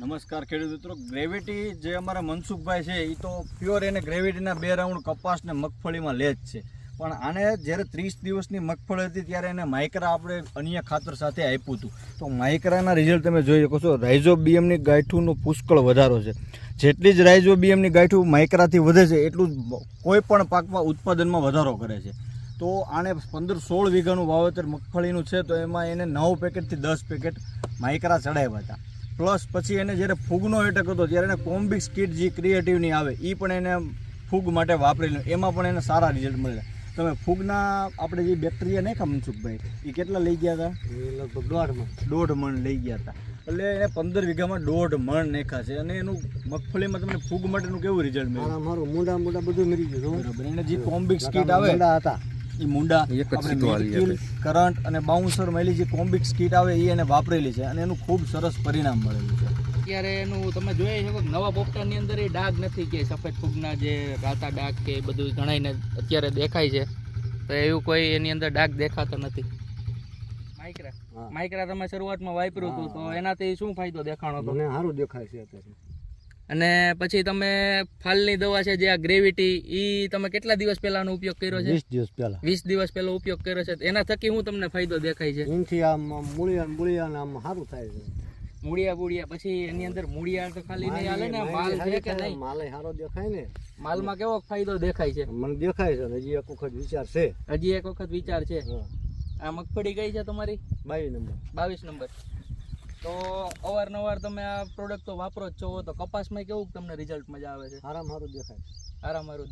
નમસ્કાર ખેડૂત મિત્રો. ગ્રેવિટી જે અમારા મનસુખભાઈ છે એ તો પ્યોર એને ગ્રેવિટીના બે રાઉન્ડ કપાસ ને મગફળીમાં લે જ છે. પણ આને જ્યારે ત્રીસ દિવસની મગફળી હતી, ત્યારે એને માઇક્રા આપણે અન્ય ખાતર સાથે આપ્યું હતું. તો માઇક્રાના રિઝલ્ટ તમે જોઈ શકો છો રાઇઝો બીએમની ગાંઠુંનો પુષ્કળ વધારો છે. જેટલી જ રાઇઝો બીએમની ગાંઠું માઇક્રાથી વધે છે, એટલું જ કોઈ પણ પાકમાં ઉત્પાદનમાં વધારો કરે છે. તો આને પંદર સોળ વીઘાનું વાવેતર મગફળીનું છે, તો એમાં એને નવ પેકેટથી દસ પેકેટ માઇક્રા ચડાવ્યા હતા. પ્લસ પછી એને જ્યારે ફૂગનો એટેક હતો ત્યારે એને કોમ્બિક્સ કીટ જે ક્રિએટિવની આવે એ પણ એને ફૂગ માટે વાપરેલું એમાં પણ એને સારા રિઝલ્ટ મળેલા તમે ફૂગના આપણે જે બેક્ટેરિયા નહીં ખા મનસુખભાઈ એ કેટલા લઈ ગયા હતા? એ લગભગ દોઢ મણ. દોઢ મણ લઈ ગયા હતા. એટલે એને પંદર વીઘામાં દોઢ મણ નાખ્યા છે. અને એનું મગફળીમાં તમને ફૂગ માટેનું કેવું રિઝલ્ટ મળ્યું? મારું મોટા મોટા બધું મરી ગયું બરાબર. એને જે કોમ્બિક્સ કીટ આવે હતા. એ મુંડા કરંટ અને બાઉન્સર મેલી જે કોમ્બિક્સ કીટ આવે એ એને વાપરેલી છે અને એનું ખૂબ સરસ પરિણામ મળેલું છે. અત્યારે એનું તમે જોઈ શકો નવા પોપટાની અંદર એ ડાઘ નથી કે સફેદ ફૂગના જે રાતા ડાઘ કે એ બધું જણાઈને અત્યારે દેખાય છે. તો એવું કોઈ એની અંદર ડાઘ દેખાતો નથી. માઇક્રા. માઇક્રા તમે શરૂઆતમાં વાપર્યું હતું તો એનાથી શું ફાયદો દેખાણો હતો? સારું દેખાય છે અત્યારે. અને પછી તમે ફાલની દવા છે જે આ ગ્રેવિટી એ તમે કેટલા દિવસ પહેલાનો ઉપયોગ કર્યો છે? વીસ દિવસ પહેલા. 20 દિવસ પહેલા ઉપયોગ કર્યો છે. એના થકી હું તમને ફાયદો દેખાય છે. એનથી આમ મૂળિયા મૂળિયા આમ સારું થાય છે. મૂળિયા બુળિયા પછી એની અંદર મૂળિયા તો ખાલી નહીં હાલે ને? માલ છે કે નહીં? માલ સારો દેખાય ને? માલમાં કેવો ફાયદો દેખાય છે? મને દેખાય છે હજી એક વખત વિચાર છે. હજી એક વખત વિચાર છે. આ મગફળી કઈ છે તમારી? બાવીસ નંબર. બાવીસ નંબર. તો અવારનવાર તમે આ પ્રોડક્ટ તો વાપરો જ છો તો કપાસમાં કેવું તમને રિઝલ્ટ મજા આવે છે? આરામ સારું દેખાય. આરામ દે